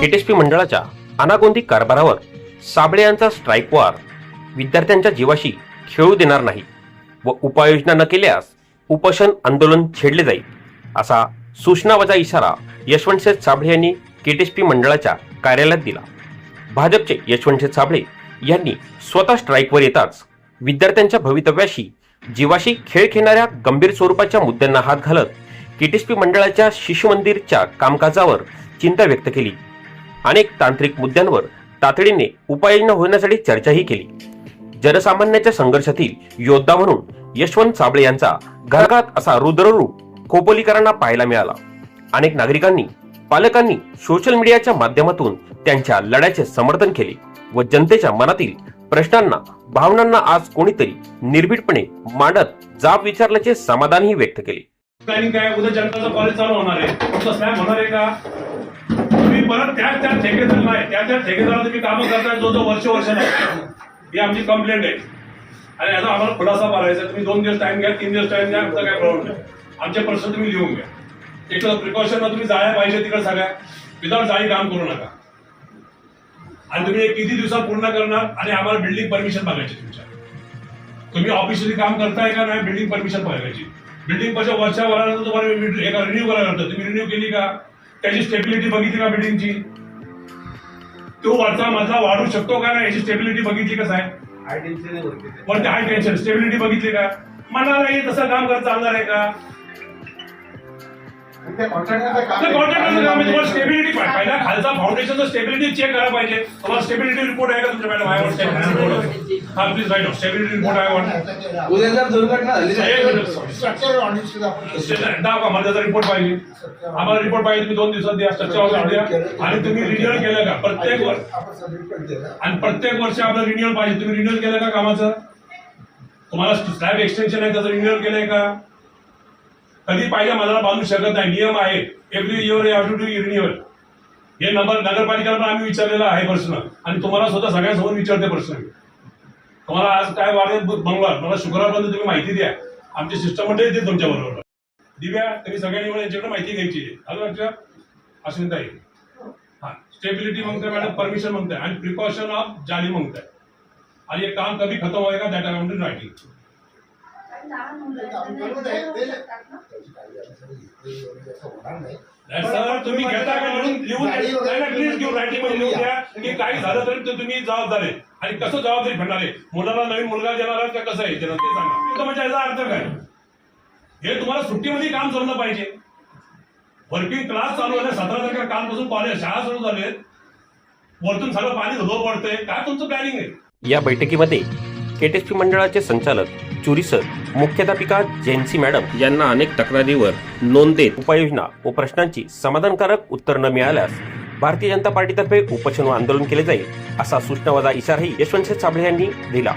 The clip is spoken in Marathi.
केटीएसपी मंडळाच्या अनागोंदी कारभारावर साबळे यांचा स्ट्राईक वार विद्यार्थ्यांच्या जीवाशी खेळू देणार नाही व उपाययोजना न केल्यास उपोषण आंदोलन छेडले जाईल असा सूचनावजा इशारा यशवंतसेठ साबळे यांनी केटीएसपी मंडळाच्या कार्यालयात दिला. भाजपचे यशवंतसेठ साबळे यांनी स्वतः स्ट्राईकवर येताच विद्यार्थ्यांच्या भवितव्याशी जीवाशी खेळ खेळणाऱ्या गंभीर स्वरूपाच्या मुद्द्यांना हात घालत केटीएसपी मंडळाच्या शिशु मंदिरच्या कामकाजावर चिंता व्यक्त केली. अनेक तांत्रिक मुद्द्यांवर तातडीने उपाययोजना होण्यासाठी चर्चाही केली. जनसामान्याच्या संघर्षातील योद्धा म्हणून यशवंत साबळे यांचा घराघात असा रुद्ररूप खोपोलीकरांना पाहायला मिळाला. अनेक नागरिकांनी पालकांनी सोशल मीडियाच्या माध्यमातून त्यांच्या लढ्याचे समर्थन केले व जनतेच्या मनातील प्रश्नांना भावनांना आज कोणीतरी निर्भीडपणे मांडत जाब विचारल्याचे समाधानही व्यक्त केले. काय उद्या जनताचं कॉलेज चालू होणार आहे. स्लॅब होणार आहे का? परत त्याच त्या ठेकेदार नाही त्या त्या ठेकेदाराला तुम्ही कामं करताय जो जो वर्ष वर्ष नाही. ही आमची कंप्लेंट आहे. आणि याचा आम्हाला खुलासा मारायचा तुम्ही दोन दिवस टाइम घ्या तीन दिवस टाइम द्या आमचा काय प्रॉब्लेम नाही. आमचे प्रश्न तुम्ही लिहून घ्या. एक प्रिकॉशन तुम्ही जाळ्या पाहिजे तिकडे सगळ्या. विदाउट जाळी काम करू नका. आणि तुम्ही किती दिवसात पूर्ण करणार आणि आम्हाला बिल्डिंग परमिशन मागायची तुमच्या. तुम्ही ऑफिशियली काम करताय का नाही बिल्डिंग परमिशन मागायची. बिल्डिंग पक्षा वर्षा वरानंतर तुम्हाला एका रिन्यू करायला लागतं. तुम्ही रिन्यू केली का? त्याची स्टेबिलिटी बघितली का बिल्डिंगची तो वरचा मजला वाढू शकतो का नाही याची स्टेबिलिटी बघितली कसं आहे पण हाय टेन्शन स्टेबिलिटी बघितली का? मला नाही तसं काम करत चालणार आहे का? कॉन्ट्रॅक्टरचं काम आहे. तुम्हाला स्टेबिलिटी पहिला खालचा फाउंडेशनचा स्टेबिलिटी चेक करायला पाहिजे. तुम्हाला स्टेबिलिटी रिपोर्ट आहे का तुमच्या मॅडम स्टेबिलिटी रिपोर्ट हा प्लीज राईट स्टेबिलिटी रिपोर्ट आहे वाट उद्या जर दुर्घटना झाली मला त्याचा रिपोर्ट पाहिजे. आम्हाला रिपोर्ट पाहिजे तुम्ही दोन दिवसात द्या स्ट्रक्चर ऑफ द्या. आणि तुम्ही रिन्युअल केलं का? प्रत्येक वर्ष. आणि प्रत्येक वर्षी आपलं रिन्युअल पाहिजे. तुम्ही रिन्युअल केलं का कामाचं? तुम्हाला स्लॅब एक्सटेन्शन आहे त्याचं रिन्युअल केलंय का? कधी पाहिजे मला बांधू शकत नाही. नियम आहे every year have to do renewal हे नंबर नगरपालिकेला पण आम्ही विचारलेला आहे प्रश्न आणि तुम्हाला स्वतः सगळ्यांसमोर विचारते प्रश्न तुम्हाला आज काय वाढेल मंगळवार? मला शुक्रवारपर्यंत तुम्ही माहिती द्या. आमचे सिस्टम येते येतील तुमच्या बरोबर? दिव्या तुम्ही सगळ्यांनी मला यांच्याकडे माहिती घ्यायची आहे. आलं लक्षात अश्विनताई. हा. स्टेबिलिटी मागताय मॅडम परमिशन मागताय. आणि प्रिकॉशन ऑफ जाली मागताय. आणि हे काम कधी खतम होईल का दॅट अकाउंट रायटिंग होणार नाही. सर तुम्ही घेता का लिहून लिहून प्लीज घेऊन रायटिंगमध्ये लिहून द्या. की काही झालं तरी ते तुम्ही जबाबदार आहे. आणि कसं जबाबदारी फेडणार आहे? मुलाला नवीन मुलगा देणार का कसं आहे? देणार ते सांगा. तर म्हणजे याचा अर्थ काय? हे तुम्हाला सुट्टीमध्ये काम जमलं पाहिजे. वर्किंग क्लास चालू आहे सतरा तारखेला कालपासून कॉलेज शाळा सुरू झाले वरतून सगळं पाणी धुलो पडतंय. काय तुमचं प्लॅनिंग आहे? या बैठकीमध्ये केटीएसपी मंडळाचे संचालक चुरीसर मुख्याध्यापिका जयंसी मॅडम यांना अनेक तक्रारीवर नोंद देत उपाययोजना व प्रश्नांची समाधानकारक उत्तर न मिळाल्यास भारतीय जनता पार्टीतर्फे उपोषण व आंदोलन केले जाईल असा सूचनावजा इशाराही यशवंत साबळे यांनी दिला.